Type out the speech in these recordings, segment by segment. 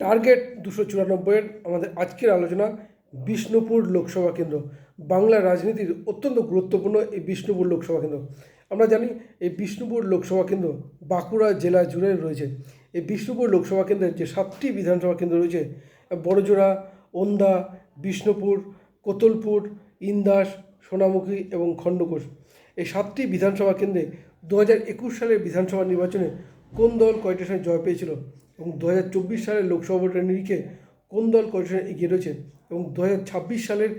Target দুশো চুরানব্বইয়ের আমাদের আজকের আলোচনা বিষ্ণুপুর লোকসভা কেন্দ্র। বাংলা রাজনীতির অত্যন্ত গুরুত্বপূর্ণ এই বিষ্ণুপুর লোকসভা কেন্দ্র। আমরা জানি এই বিষ্ণুপুর লোকসভা কেন্দ্র বাঁকুড়া জেলা জুড়ে রয়েছে। এই বিষ্ণুপুর লোকসভা কেন্দ্রের যে সাতটি বিধানসভা কেন্দ্র রয়েছে, বড়জোড়া, ওন্দা, বিষ্ণুপুর, কোতলপুর, ইন্দাস, সোনামুখী এবং খণ্ডকোষ। এই সাতটি বিধানসভা কেন্দ্রে দু হাজার একুশ সালের বিধানসভা নির্বাচনে কোন দল কয়টার সঙ্গে জয় পেয়েছিল? এবং দু হাজার চব্বিশ সালের লোকসভা ভোটের নিরিখে কোন দল সঙ্গে এগিয়ে রয়েছে এবং দু হাজার ছাব্বিশ সালের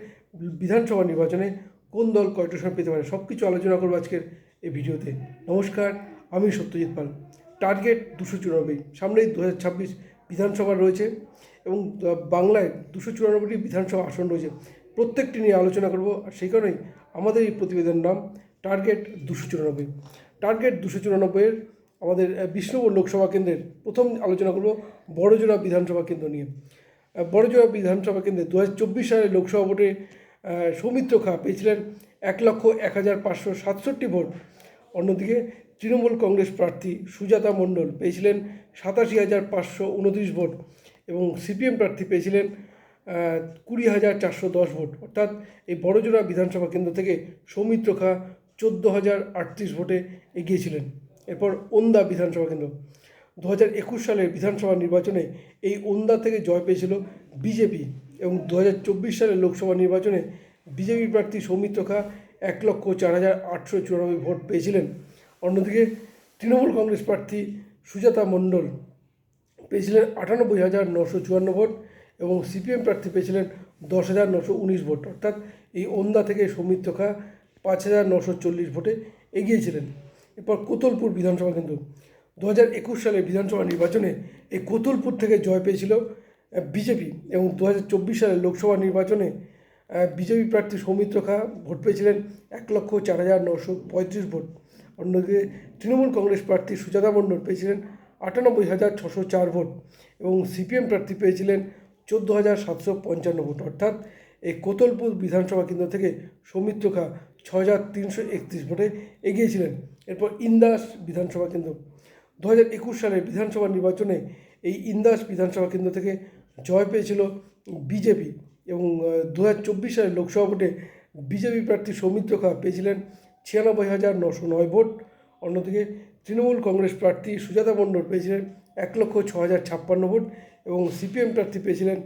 বিধানসভা নির্বাচনে কোন দল কয়টার সঙ্গে পেতে পারে সব কিছু আলোচনা করব আজকের এই ভিডিওতে। নমস্কার, আমি সত্যজিৎ পাল। টার্গেট দুশো চুরানব্বই, সামনেই দু হাজার ছাব্বিশ বিধানসভা রয়েছে এবং বাংলায় দুশো চুরানব্বইটি বিধানসভা আসন রয়েছে। প্রত্যেকটি নিয়ে আলোচনা করব, আর সেই কারণেই আমাদের এই প্রতিবেদনের নাম টার্গেট দুশো চুরানব্বই। টার্গেট দুশো চুরানব্বইয়ের আমাদের বিষ্ণুপুর লোকসভা কেন্দ্রের প্রথম আলোচনা করব বড়জোড়া বিধানসভা কেন্দ্র নিয়ে। বড়জোড়া বিধানসভা কেন্দ্রে দু সালের লোকসভা ভোটে সৌমিত্র খা পেয়েছিলেন এক লক্ষ এক হাজার পাঁচশো সাতষট্টি ভোট। অন্যদিকে তৃণমূল কংগ্রেস প্রার্থী সুজাতা মণ্ডল পেয়েছিলেন সাতাশি হাজার পাঁচশো উনত্রিশ ভোট এবং সিপিএম প্রার্থী পেয়েছিলেন কুড়ি হাজার চারশো দশ ভোট। অর্থাৎ এই বড়জোড়া বিধানসভা কেন্দ্র থেকে সৌমিত্র খা চোদ্দ হাজার আটত্রিশ ভোটে এগিয়েছিলেন। এরপর ওন্দা বিধানসভা কেন্দ্র। দু হাজার একুশ সালের বিধানসভা নির্বাচনে এই ওন্দা থেকে জয় পেয়েছিল বিজেপি এবং দু হাজার চব্বিশ সালের লোকসভা নির্বাচনে বিজেপি প্রার্থী সৌমিত্র খা এক লক্ষ চার হাজার আটশো চুরানব্বই ভোট পেয়েছিলেন। অন্যদিকে তৃণমূল কংগ্রেস প্রার্থী সুজাতা মণ্ডল পেয়েছিলেন আটানব্বই হাজার নশো চুয়ান্ন ভোট এবং সিপিএম প্রার্থী পেয়েছিলেন দশ হাজার নশো উনিশ ভোট। অর্থাৎ এই ওন্দা থেকে সৌমিত্র খা পাঁচ হাজার নশো চল্লিশ ভোটে এগিয়েছিলেন এরপর কোতলপুর বিধানসভা কেন্দ্র দু হাজার একুশ সালের বিধানসভা নির্বাচনে এই কোতলপুর থেকে জয় পেয়েছিল বিজেপি এবং দু হাজার চব্বিশ সালের লোকসভা নির্বাচনে বিজেপি প্রার্থী সৌমিত্র খা ভোট পেয়েছিলেন এক লক্ষ চার হাজার নশো পঁয়ত্রিশ ভোট। অন্যদিকে তৃণমূল কংগ্রেস প্রার্থী সুজাতা মণ্ডল পেয়েছিলেন আটানব্বই হাজার ছশো চার ভোট এবং সিপিএম প্রার্থী পেয়েছিলেন চোদ্দ হাজার সাতশো পঞ্চান্ন ভোট। অর্থাৎ এই কোতলপুর বিধানসভা কেন্দ্র থেকে সৌমিত্র খা ছ হাজার তিনশো একত্রিশ ভোটে এগিয়েছিলেন। এরপর ইন্দাস বিধানসভা কেন্দ্র। দু হাজার একুশ সালের বিধানসভা নির্বাচনে এই ইন্দাস বিধানসভা কেন্দ্র থেকে জয় পেয়েছিল বিজেপি এবং দু হাজার চব্বিশ সালের লোকসভা ভোটে বিজেপি প্রার্থী সৌমিত্র খা পেয়েছিলেন ছিয়ানব্বই হাজার নশো নয় ভোট। অন্যদিকে তৃণমূল কংগ্রেস প্রার্থী সুজাতা মণ্ডল পেয়েছিলেন এক লক্ষ ছ হাজার ছাপ্পান্ন ভোট এবং সিপিএম প্রার্থী পেয়েছিলেন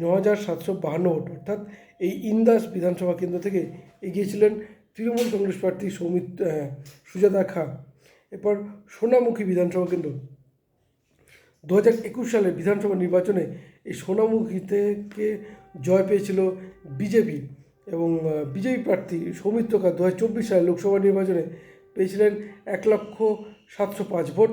ন হাজার সাতশো বাহান্ন ভোট। অর্থাৎ এই ইন্দাস বিধানসভা কেন্দ্র থেকে এগিয়েছিলেন তৃণমূল কংগ্রেস প্রার্থী সৌমিত সুজাতা খা। এরপর সোনামুখী বিধানসভা কেন্দ্র। দু হাজার একুশ সালে বিধানসভা নির্বাচনে এই সোনামুখী থেকে জয় পেয়েছিল বিজেপি এবং বিজেপি প্রার্থী সৌমিত্র খা দু হাজার চব্বিশ সালের লোকসভা নির্বাচনে পেয়েছিলেন এক লক্ষ সাতশো পাঁচ ভোট।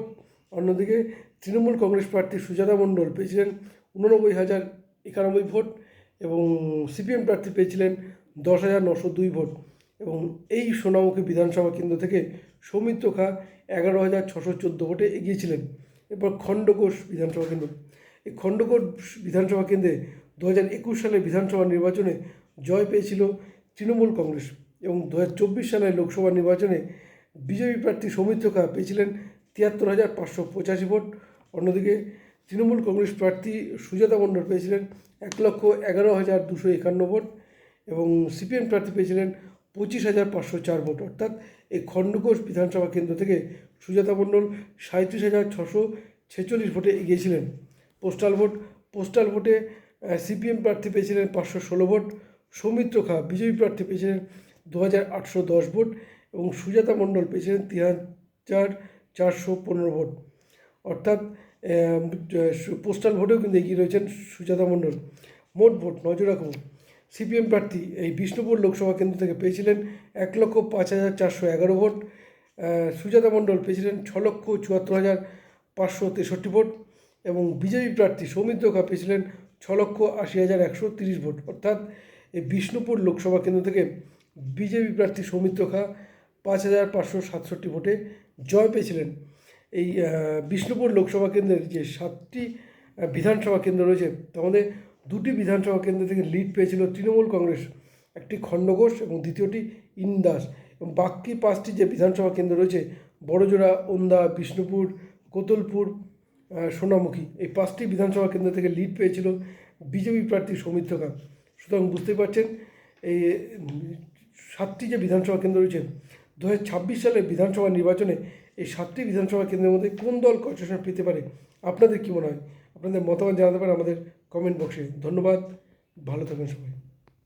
অন্যদিকে তৃণমূল কংগ্রেস প্রার্থী সুজাতা মণ্ডল পেয়েছিলেন উননব্বই হাজার একানব্বই ভোট এবং সিপিএম প্রার্থী পেয়েছিলেন দশ হাজার নশো দুই ভোট। এবং এই সোনামুখী বিধানসভা কেন্দ্র থেকে সৌমিত্র খা এগারো হাজার ছশো চোদ্দ ভোটে এগিয়েছিলেন। এরপর খণ্ডঘোষ বিধানসভা কেন্দ্র। এই খণ্ডঘোষ বিধানসভা কেন্দ্রে দু হাজার একুশ সালের বিধানসভা নির্বাচনে জয় পেয়েছিল তৃণমূল কংগ্রেস এবং দু হাজার চব্বিশ সালের লোকসভা নির্বাচনে বিজেপি প্রার্থী সৌমিত্র খা পেয়েছিলেন তিয়াত্তর হাজার পাঁচশো পঁচাশি ভোট। অন্যদিকে তৃণমূল কংগ্রেস প্রার্থী সুজাতা মণ্ডল পেয়েছিলেন এক লক্ষ এগারো হাজার দুশো একান্ন ভোট এবং সিপিএম প্রার্থী পেয়েছিলেন পঁচিশ হাজার পাঁচশো চার ভোট, অর্থাৎ এই খণ্ডঘোষ বিধানসভা কেন্দ্র থেকে সুজাতা মণ্ডল সাঁত্রিশ হাজার ছশো ছেচল্লিশ ভোটে এগিয়েছিলেন। পোস্টাল ভোট, পোস্টাল ভোটে সিপিএম প্রার্থী পেয়েছিলেন পাঁচশো ষোলো ভোট, সৌমিত্র খা, বিজেপি প্রার্থী পেয়েছিলেন দু হাজার আটশো দশ ভোট এবং সুজাতা মণ্ডল পেয়েছিলেন তিন হাজার চারশো পনেরো ভোট। অর্থাৎ পোস্টাল ভোটেও কিন্তু এগিয়ে রয়েছেন সুজাতা মণ্ডল। মোট ভোট নজর রাখুন সিপিএম প্রার্থী এই বিষ্ণুপুর লোকসভা কেন্দ্র থেকে পেয়েছিলেন এক লক্ষ পাঁচ হাজার চারশো এগারো ভোট। সুজাতা মণ্ডল পেয়েছিলেন ছ লক্ষ চুয়াত্তর হাজার পাঁচশো তেষট্টি ভোট এবং বিজেপি প্রার্থী সৌমিত্র খা পেয়েছিলেন ছ লক্ষ আশি হাজার একশো তিরিশ ভোট। অর্থাৎ এই বিষ্ণুপুর লোকসভা কেন্দ্র থেকে বিজেপি প্রার্থী সৌমিত্র খা পাঁচ হাজার পাঁচশো সাতষট্টি ভোটে জয় পেয়েছিলেন। এই বিষ্ণুপুর লোকসভা কেন্দ্রের যে সাতটি বিধানসভা কেন্দ্র রয়েছে, তার মধ্যে দুটি বিধানসভা কেন্দ্র থেকে লিড পেয়েছিল তৃণমূল কংগ্রেস, একটি খণ্ডঘোষ এবং দ্বিতীয়টি ইন্দাস এবং বাকি পাঁচটি যে বিধানসভা কেন্দ্র রয়েছে, বড়জোড়া, ওন্দা, বিষ্ণুপুর, কোতলপুর সোনামুখী, এই পাঁচটি বিধানসভা কেন্দ্র থেকে লিড পেয়েছিল বিজেপি প্রার্থী সৌমিত্র খান সুতরাং বুঝতেই পারছেন, এই সাতটি যে বিধানসভা কেন্দ্র রয়েছে, দু হাজার ছাব্বিশ সালের বিধানসভা নির্বাচনে এই সাতটি বিধানসভা কেন্দ্রের মধ্যে কোন দল কনসেশন পেতে পারে? আপনাদের কী মনে হয়? আপনাদের মতামত জানাতে পারেন আমাদের কমেন্ট বক্সে। ধন্যবাদ ভালো থাকবেন সবাই।